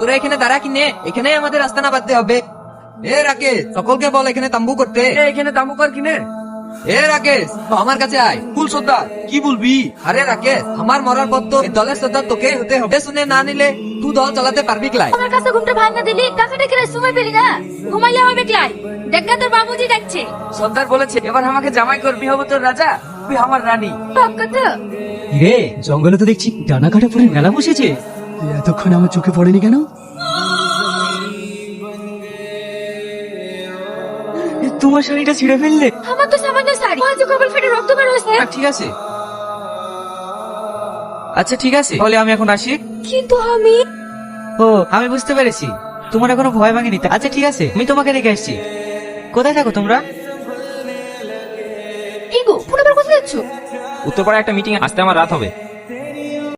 তোরা এখানে দাঁড়া কিনে এখানে আমাদের রাস্তা না বাঁধতে হবে। এ রাকেশ সকলকে বল এখানে তাম্বু করতে। এখানে তামু কর কিনে এ রাকেশ আমার কাছে আয়। ফুল সর্দার কি বলবি? আরে রাকেশ আমার মরার পর তো দলের সর্দার তোকে হতে হবে। শুনে না নিলে তুই দল চালাতে পারবি ক্লাই। আমার কাছে ঘুমটা ভাঙা দিলি টাকাটা কিনে সময় পেলি না। ঘুমাইলে হবে ক্লাই। দেখা তোর বাবুজি ডাকছে সর্দার বলেছে এবার আমাকে জামাই করবি হব তোর রাজা তুই আমার রানী। পাক্কা তো রে জঙ্গলে তো দেখছি ডানা কাটা পরে মেলা বসেছে। এতক্ষণ আমার চোখে পড়েনি কেন? তোমার শাড়িটা ছিঁড়ে ফেললে? আমার তো সামান্য শাড়ি। কপাল ফেটে রক্ত বের হয়েছে। ঠিক আছে। আচ্ছা ঠিক আছে। তাহলে আমি এখন আসি। কিন্তু আমি ও আমি বুঝতে পেরেছি। তোমার এখনও ভয় ভাঙেনি তা- আচ্ছা ঠিক আছে। আমি তোমাকে রেখে আসছি। কোথায় থাকো তোমরা? কি গো কোথায় যাচ্ছ? উত্তরপাড়ায় একটা মিটিং আসতে আমার রাত হবে।